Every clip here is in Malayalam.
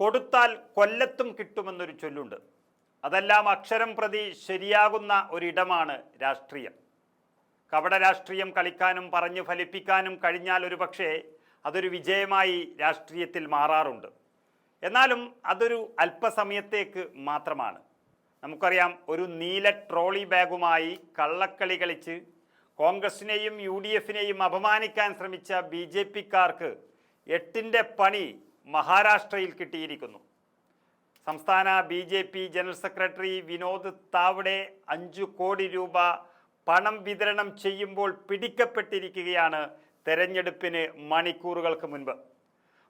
കൊടുത്താൽ കൊല്ലത്തും കിട്ടുമെന്നൊരു ചൊല്ലുണ്ട്. അതെല്ലാം അക്ഷരം പ്രതി ശരിയാകുന്ന ഒരിടമാണ് രാഷ്ട്രീയം. കപട രാഷ്ട്രീയം കളിക്കാനും പറഞ്ഞു ഫലിപ്പിക്കാനും കഴിഞ്ഞാൽ ഒരു പക്ഷേ അതൊരു വിജയമായി രാഷ്ട്രീയത്തിൽ മാറാറുണ്ട്. എന്നാലും അതൊരു അല്പസമയത്തേക്ക് മാത്രമാണ്. നമുക്കറിയാം ഒരു നീല ട്രോളി ബാഗുമായി കള്ളക്കളി കളിച്ച് കോൺഗ്രസിനെയും യു ഡി എഫിനെയും അപമാനിക്കാൻ ശ്രമിച്ച ബി ജെ പിക്കാർക്ക് എട്ടിന്റെ പണി മഹാരാഷ്ട്രയിൽ കിട്ടിയിരിക്കുന്നു. സംസ്ഥാന B J P general secretary Vinod Tawde അഞ്ചു കോടി രൂപ പണം വിതരണം ചെയ്യുമ്പോൾ പിടിക്കപ്പെട്ടിരിക്കുകയാണ് തെരഞ്ഞെടുപ്പിന് മണിക്കൂറുകൾക്ക് മുൻപ്.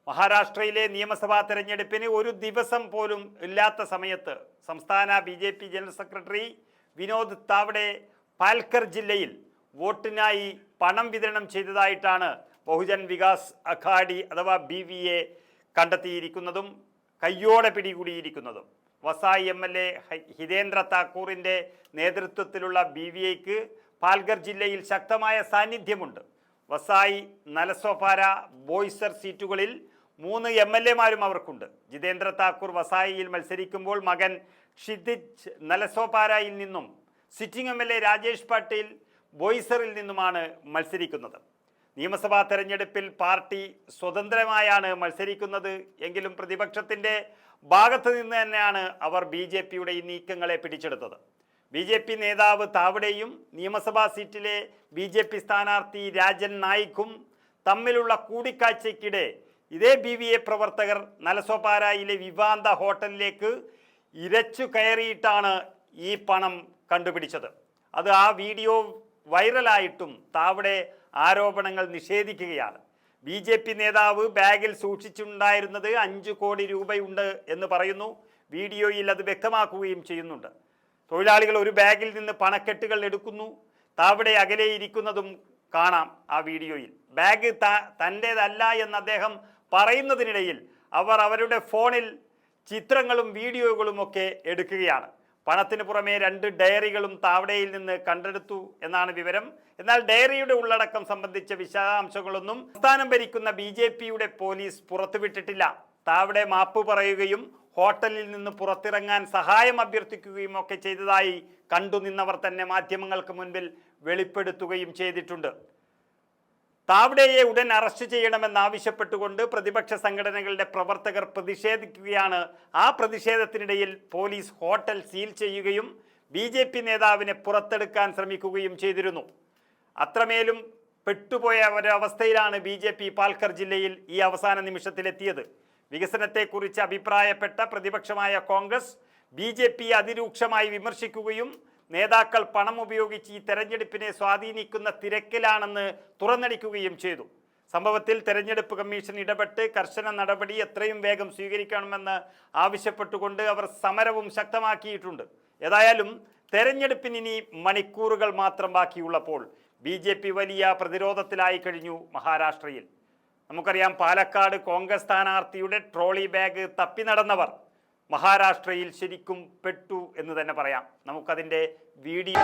മഹാരാഷ്ട്രയിലെ നിയമസഭാ തെരഞ്ഞെടുപ്പിന് ഒരു ദിവസം പോലും ഇല്ലാത്ത സമയത്ത് സംസ്ഥാന B J P general secretary Vinod Tawde Palghar ജില്ലയിൽ വോട്ടിനായി പണം വിതരണം ചെയ്തതായിട്ടാണ് ബഹുജൻ വികാസ് അഖാഡി അഥവാ ബി കണ്ടെത്തിയിരിക്കുന്നതും കയ്യോടെ പിടികൂടിയിരിക്കുന്നതും. Vasai M L A Hitendra താക്കൂറിന്റെ നേതൃത്വത്തിലുള്ള ബി വി ഐക്ക് പാൽഗർ ജില്ലയിൽ ശക്തമായ സാന്നിധ്യമുണ്ട്. വസായി നലസോപാര ബോയ്സർ സീറ്റുകളിൽ മൂന്ന് എം എൽ എമാരും അവർക്കുണ്ട്. ജിതേന്ദ്ര താക്കൂർ വസായിയിൽ മത്സരിക്കുമ്പോൾ മകൻ ഷിദിജ് നലസോപാരയിൽ നിന്നും sitting M L A Rajesh Patil ബോയ്സറിൽ നിന്നുമാണ് മത്സരിക്കുന്നത്. നിയമസഭാ തെരഞ്ഞെടുപ്പിൽ പാർട്ടി സ്വതന്ത്രമായാണ് മത്സരിക്കുന്നത്. എങ്കിലും പ്രതിപക്ഷത്തിന്റെ ഭാഗത്ത് നിന്ന് തന്നെയാണ് അവർ ബി ജെ പിയുടെ ഈ നീക്കങ്ങളെ പിടിച്ചെടുത്തത്. ബി ജെ പി നേതാവ് താവടെയും നിയമസഭാ സീറ്റിലെ ബി ജെ പി സ്ഥാനാർത്ഥി രാജൻ നായിക്കും തമ്മിലുള്ള കൂടിക്കാഴ്ചയ്ക്കിടെ ഇതേ ബി വി എ പ്രവർത്തകർ നലസോപാരയിലെ വിവാന്ത ഹോട്ടലിലേക്ക് ഇരച്ചു കയറിയിട്ടാണ് ഈ പണം കണ്ടുപിടിച്ചത്. അത് ആ വീഡിയോ വൈറലായിട്ടും താവടെ ആരോപണങ്ങൾ നിഷേധിക്കുകയാണ്. ബി ജെ പി നേതാവ് ബാഗിൽ സൂക്ഷിച്ചിട്ടുണ്ടായിരുന്നത് അഞ്ച് കോടി രൂപയുണ്ട് എന്ന് പറയുന്നു. വീഡിയോയിൽ അത് വ്യക്തമാക്കുകയും ചെയ്യുന്നുണ്ട്. തൊഴിലാളികൾ ഒരു ബാഗിൽ നിന്ന് പണക്കെട്ടുകൾ എടുക്കുന്നു. താവിടെ അകലെ ഇരിക്കുന്നതും കാണാം ആ വീഡിയോയിൽ. ബാഗ് ത തന്റേതല്ല എന്ന് അദ്ദേഹം പറയുന്നതിനിടയിൽ അവർ അവരുടെ ഫോണിൽ ചിത്രങ്ങളും വീഡിയോകളും ഒക്കെ എടുക്കുകയാണ്. പണത്തിന് പുറമെ രണ്ട് ഡയറികളും താവടയിൽ നിന്ന് കണ്ടെടുത്തു എന്നാണ് വിവരം. എന്നാൽ ഡയറിയുടെ ഉള്ളടക്കം സംബന്ധിച്ച വിശദാംശങ്ങളൊന്നും സ്ഥാനം ഭരിക്കുന്ന ബി ജെ പിയുടെ പോലീസ് പുറത്തുവിട്ടിട്ടില്ല. താവടെ മാപ്പ് പറയുകയും ഹോട്ടലിൽ നിന്ന് പുറത്തിറങ്ങാൻ സഹായം അഭ്യർത്ഥിക്കുകയും ഒക്കെ ചെയ്തതായി കണ്ടുനിന്നവർ തന്നെ മാധ്യമങ്ങൾക്ക് മുൻപിൽ വെളിപ്പെടുത്തുകയും ചെയ്തിട്ടുണ്ട്. താവ്ഡെയെ ഉടൻ അറസ്റ്റ് ചെയ്യണമെന്നാവശ്യപ്പെട്ടുകൊണ്ട് പ്രതിപക്ഷ സംഘടനകളുടെ പ്രവർത്തകർ പ്രതിഷേധിക്കുകയാണ്. ആ പ്രതിഷേധത്തിനിടയിൽ പോലീസ് ഹോട്ടൽ സീൽ ചെയ്യുകയും ബി ജെ പി നേതാവിനെ പുറത്തെടുക്കാൻ ശ്രമിക്കുകയും ചെയ്തിരുന്നു. അത്രമേലും പെട്ടുപോയ ഒരവസ്ഥയിലാണ് ബി ജെ പി പാൽക്കർ ജില്ലയിൽ ഈ അവസാന നിമിഷത്തിലെത്തിയത്. വികസനത്തെക്കുറിച്ച് അഭിപ്രായപ്പെട്ട പ്രതിപക്ഷമായ കോൺഗ്രസ് ബി ജെ പി അതിരൂക്ഷമായി വിമർശിക്കുകയും നേതാക്കൾ പണം ഉപയോഗിച്ച് ഈ തെരഞ്ഞെടുപ്പിനെ സ്വാധീനിക്കുന്ന തിരക്കിലാണെന്ന് തുറന്നടിക്കുകയും ചെയ്തു. സംഭവത്തിൽ തെരഞ്ഞെടുപ്പ് കമ്മീഷൻ ഇടപെട്ട് കർശന നടപടി എത്രയും വേഗം സ്വീകരിക്കണമെന്ന് ആവശ്യപ്പെട്ടുകൊണ്ട് അവർ സമരവും ശക്തമാക്കിയിട്ടുണ്ട്. ഏതായാലും തെരഞ്ഞെടുപ്പിന് ഇനി മണിക്കൂറുകൾ മാത്രം ബാക്കിയുള്ളപ്പോൾ ബി ജെ പി വലിയ പ്രതിരോധത്തിലായി കഴിഞ്ഞു മഹാരാഷ്ട്രയിൽ. നമുക്കറിയാം പാലക്കാട് കോൺഗ്രസ് സ്ഥാനാർത്ഥിയുടെ ട്രോളി ബാഗ് തപ്പി നടന്നവർ. മഹാരാഷ്ട്രയിൽ ശരിക്കും പെട്ടു എന്ന് തന്നെ പറയാം. നമുക്കതിന്റെ വീഡിയോ